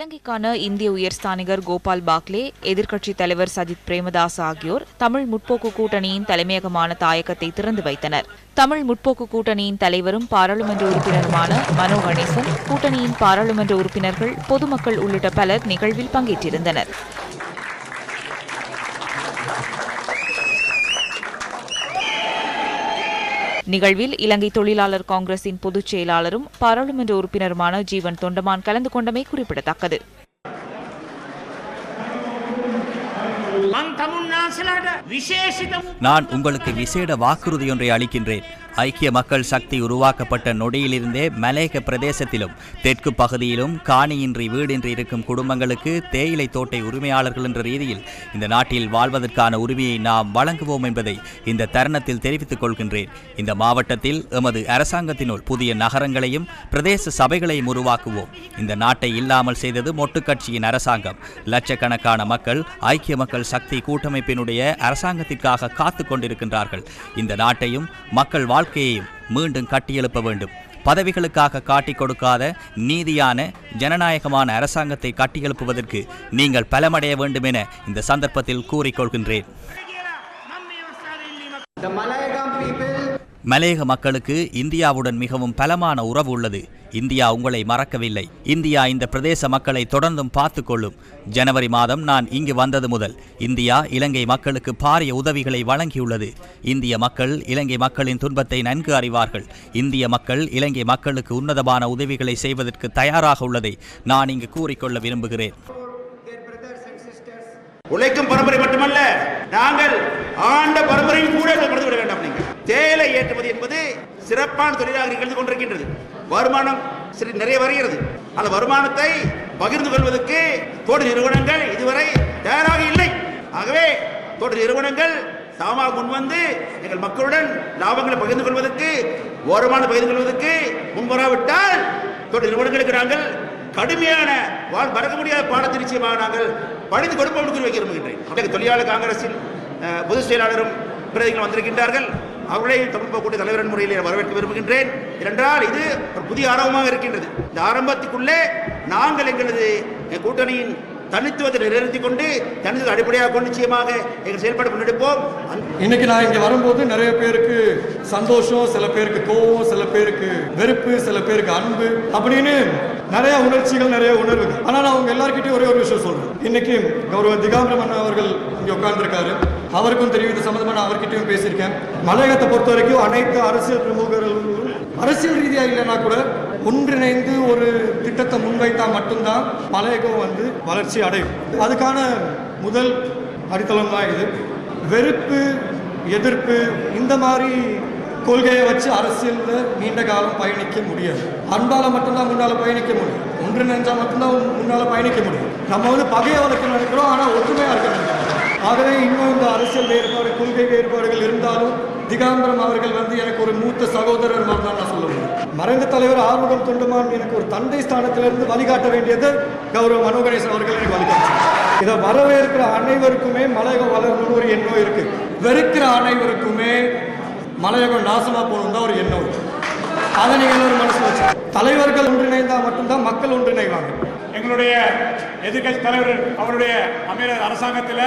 இலங்கைக்கான இந்திய உயர்ஸ்தானிகர் கோபால் பாக்லே எதிர்க்கட்சித் தலைவர் சஜித் பிரேமதாஸ் ஆகியோர் தமிழ் முற்போக்கு கூட்டணியின் தலைமையகமான தாயகத்தை திறந்து வைத்தனர். தமிழ் முற்போக்கு கூட்டணியின் தலைவரும் பாராளுமன்ற உறுப்பினருமான மனோ கணேசன் கூட்டணியின் பாராளுமன்ற உறுப்பினர்கள் பொதுமக்கள் உள்ளிட்ட பலர் நிகழ்வில் பங்கேற்றிருந்தனர். நிகழ்வில் இலங்கை தொழிலாளர் காங்கிரசின் பொதுச் செயலாளரும் பாராளுமன்ற உறுப்பினருமான ஜீவன் தொண்டமான் கலந்து கொண்டமை குறிப்பிடத்தக்கது. நான் உங்களுக்கு விசேட வாக்குறுதியொன்றை அளிக்கின்றேன். ஐக்கிய மக்கள் சக்தி உருவாக்கப்பட்ட நொடியிலிருந்தே மலேக பிரதேசத்திலும் தெற்கு பகுதியிலும் காணியின்றி வீடின்றி இருக்கும் குடும்பங்களுக்கு தேயிலை தோட்டை உரிமையாளர்கள் என்ற ரீதியில் இந்த நாட்டில் வாழ்வதற்கான உரிமையை நாம் வழங்குவோம் என்பதை இந்த தருணத்தில் தெரிவித்துக் கொள்கின்றேன். இந்த மாவட்டத்தில் எமது அரசாங்கத்தினுள் புதிய நகரங்களையும் பிரதேச சபைகளையும் உருவாக்குவோம். இந்த நாட்டை இல்லாமல் செய்தது மொட்டு கட்சியின் அரசாங்கம். லட்சக்கணக்கான மக்கள் ஐக்கிய மக்கள் சக்தி கூட்டமைப்பினுடைய அரசாங்கத்திற்காக காத்து கொண்டிருக்கின்றார்கள். இந்த நாட்டையும் மக்கள் வாழ்க்கை வாழ்க்கையையும் மீண்டும் கட்டியெழுப்ப வேண்டும். பதவிகளுக்காக காட்டிக் கொடுக்காத நீதியான ஜனநாயகமான அரசாங்கத்தை கட்டியெழுப்புவதற்கு நீங்கள் பலமடைய வேண்டும் என இந்த சந்தர்ப்பத்தில் கூறிக்கொள்கின்றேன் மலேக மக்களுக்கு இந்தியாவுடன் மிகவும் பலமான உறவு உள்ளது. இந்தியா உங்களை மறக்கவில்லை. இந்தியா இந்த பிரதேச மக்களை தொடர்ந்தும் பார்த்து கொள்ளும் ஜனவரி மாதம் நான் இங்கு வந்தது முதல் இந்தியா இலங்கை மக்களுக்கு பாரிய உதவிகளை வழங்கியுள்ளது. இந்திய மக்கள் இலங்கை மக்களின் துன்பத்தை நன்கு அறிவார்கள். இந்திய மக்கள் இலங்கை மக்களுக்கு உன்னதமான உதவிகளை செய்வதற்கு தயாராக உள்ளதை நான் இங்கு கூறிக்கொள்ள விரும்புகிறேன். உழைக்கும் பரம்பரை மட்டுமல்ல நாங்கள் ஆண்ட பரம்பரையும் கூட கடந்து விட வேண்டாம் நீங்கள் தேயிலை ஏற்றுமதி என்பது சிறப்பான தொழிலாக நிகழ்ந்து கொண்டிருக்கின்றது. வருமானம் சரி நிறைய வருகிறது. அந்த வருமானத்தை பகிர்ந்து கொள்வதற்கு தோட்ட நிறுவனங்கள் இதுவரை தயாராக இல்லை. ஆகவே தோட்ட நிறுவனங்கள் தாமாக முன்வந்து எங்கள் மக்களுடன் லாபங்களை பகிர்ந்து கொள்வதற்கு வருமானம் பகிர்ந்து கொள்வதற்கு முன்வராவிட்டால் தோட்ட நிறுவனங்களுக்கு நாங்கள் கடுமையான வாழ் மறக்க முடியாத பாடத்தை நிச்சயமாக நாங்கள் படித்து கொடுப்போம் என்று வைக்க விரும்புகின்றேன் தொழிலாளர் காங்கிரசின் பொதுச் செயலாளரும் பிரதிகளும் வந்திருக்கின்றார்கள். அவர்களை தமிழ் கூட்ட தலைவரின் முறையில் வரவேற்க விரும்புகின்றேன். ஏனென்றால் இது ஒரு புதிய ஆரம்பமாக இருக்கின்றது. இந்த ஆரம்பத்துக்குள்ளே நாங்கள் எங்களது கூட்டணியின் தனித்துவத்தை நிலைநிறுத்திக் கொண்டு தனித்துவத்தை அடிப்படையாக கொண்டு நிச்சயமாக எங்கள் செயல்பாடு முன்னெடுப்போம். இன்னைக்கு நான் இங்கே வரும்போது நிறைய பேருக்கு சந்தோஷம் சில பேருக்கு கோவம் சில பேருக்கு வெறுப்பு சில பேருக்கு அன்பு அப்படின்னு நிறைய உணர்ச்சிகள் நிறைய உணர்வுகள் ஆனால் நான் அவங்க எல்லாருக்கிட்டையும் ஒரே ஒரு விஷயம் சொல்றேன். இன்னைக்கு கௌரவ திகாம்பரம் அவர்கள் இங்கே உட்கார்ந்துருக்காரு. அவருக்கும் தெரியும் இது சம்மந்தமாக நான் பேசியிருக்கேன். மலையகத்தை பொறுத்த வரைக்கும் அனைத்து அரசியல் பிரமுகர்களும் அரசியல் ரீதியாக இல்லைன்னா கூட ஒன்றிணைந்து ஒரு திட்டத்தை முன்வைத்தா மட்டும்தான் மலையகம் வந்து வளர்ச்சி அடையும். அதுக்கான முதல் அடித்தளம் தான் இது. வெறுப்பு எதிர்ப்பு இந்த மாதிரி கொள்கையை வச்சு அரசியலில் நீண்ட காலம் பயணிக்க முடியாது. அன்பால் மட்டும்தான் முன்னால் பயணிக்க முடியும். ஒன்றிணைஞ்சால் மட்டும்தான் முன்னால் பயணிக்க முடியும். நம்ம வந்து பகையை வளர்க்க நினைக்கிறோம் ஆனால் ஆகவே இன்னும் இந்த அரசியல் வேறுபாடு கொள்கை வேறுபாடுகள் இருந்தாலும் திகாம்பரம் அவர்கள் வந்து எனக்கு ஒரு மூத்த சகோதரர் மாதிரி தான் நான் சொல்ல முடியும். மறைந்த தலைவர் ஆறுமுகம் தொண்டுமான் எனக்கு ஒரு தந்தை ஸ்தானத்திலிருந்து வழிகாட்ட வேண்டியது கௌரவ மனோகணேசன் அவர்கள் எனக்கு வழிகாட்டு இதை வரவேற்கிற அனைவருக்குமே மலையகம் வளரணும்னு ஒரு எண்ணம் இருக்கு. வெறுக்கிற அனைவருக்குமே மலையகம் நாசமா போகணும் தான் ஒரு எண்ணம் இருக்கு. அதை நீங்கள் எல்லாரும் மனசு வச்சு தலைவர்கள் ஒன்றிணைந்தால் மட்டும்தான் மக்கள் ஒன்றிணைவாங்க. எங்களுடைய எதிர்கட்சி தலைவர் அவருடைய அமீரக அரசாங்கத்தில்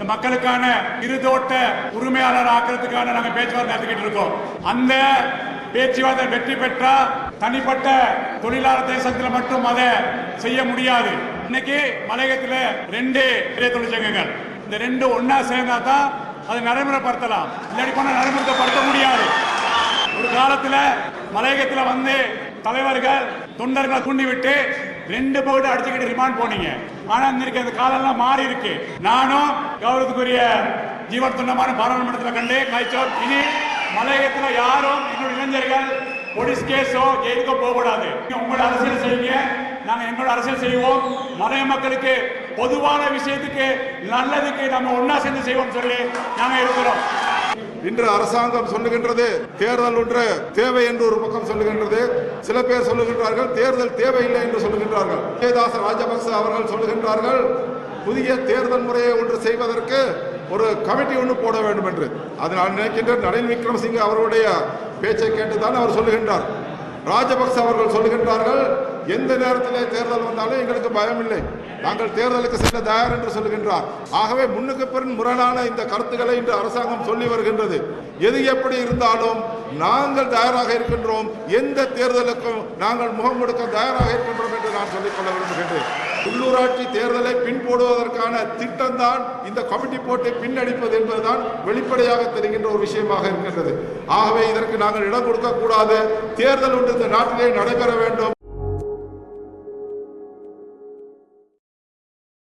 இந்த மக்களுக்கான இருதோட்ட உரிமையாளர் ஆக்கிறதுக்கான நாங்கள் பேச்சுவார்த்தை நடத்திக்கிட்டு இருக்கோம். அந்த பேச்சுவார்த்தை வெற்றி பெற்றா தனிப்பட்ட தொழிலாளர் தேசத்தில் மட்டும் அதை செய்ய முடியாது. இன்னைக்கு மலையகத்தில் ரெண்டு பெரிய தொழிற்சங்கங்கள். இந்த ரெண்டு ஒன்னா சேர்ந்தா தான் அதை நடைமுறைப்படுத்தலாம். இல்லாடி போனால் நடைமுறைப்படுத்த முடியாது. ஒரு காலத்துல மலையகத்துல வந்து தலைவர்கள் தொண்டர்களை தூண்டிவிட்டு ரெண்டு பகுதி அடிச்சுக்கிட்டு ரிமாண்ட் போனீங்க. ஆனா இன்னைக்கு அந்த காலம்லாம் மாறி இருக்கு. நானும் கௌரவத்துக்குரிய ஜீவன் துண்டமான பாராளுமன்றத்தில் கண்டு காய்ச்சோம். இனி மலையகத்தில் யாரும் எங்களுடைய இளைஞர்கள் போலீஸ் கேஸோ ஜெயிலுக்கோ போகக்கூடாது. நீங்க உங்களோட அரசியல் செய்யுங்க. நாங்கள் எங்களோட அரசியல் செய்வோம். மலைய மக்களுக்கு பொதுவான விஷயத்துக்கு நல்லதுக்கு நம்ம ஒன்னா சேர்ந்து செய்வோம் சொல்லி நாங்கள் இருக்கிறோம். இன்று அரசாங்கம் சொல்லுகின்றது தேர்தல் ஒன்று தேவை என்று ஒரு பக்கம் சொல்லுகின்றது. சில பேர் சொல்லுகின்றார்கள் தேர்தல் தேவையில்லை என்று சொல்லுகின்றார்கள். விஜயதாச ராஜபக்ச அவர்கள் சொல்லுகின்றார்கள் புதிய தேர்தல் முறையை ஒன்று செய்வதற்கு ஒரு கமிட்டி ஒன்று போட வேண்டும் என்று. அது நான் நினைக்கின்றேன் ரணில் விக்ரமசிங்கே அவருடைய பேச்சை கேட்டுதான் அவர் சொல்லுகின்றார். ராஜபக்ச அவர்கள் சொல்லுகின்றார்கள் எந்த நேரத்திலே தேர்தல் வந்தாலும் எங்களுக்கு பயம் இல்லை நாங்கள் தேர்தலுக்கு செல்ல தயார் என்று சொல்லுகின்றார். ஆகவே முன்னுக்கு பின் முரணான இந்த கருத்துக்களை இன்று அரசாங்கம் சொல்லி வருகின்றது. எது எப்படி இருந்தாலும் நாங்கள் தயாராக இருக்கின்றோம். எந்த தேர்தலுக்கும் நாங்கள் முகம் கொடுக்க தயாராக இருக்கின்றோம் என்று நான் சொல்லிக்கொள்ள விரும்புகின்றேன். உள்ளூராட்சி தேர்தலை பின்போடுவதற்கான திட்டம்தான் இந்த கமிட்டி போட்டை பின்னடிப்பது என்பதுதான் வெளிப்படையாக தெரிகின்ற ஒரு விஷயமாக இருக்கின்றது. ஆகவே இதற்கு நாங்கள் இடம் கொடுக்க கூடாது. தேர்தல் ஒன்று இந்த நாட்டிலே நடைபெற வேண்டும்.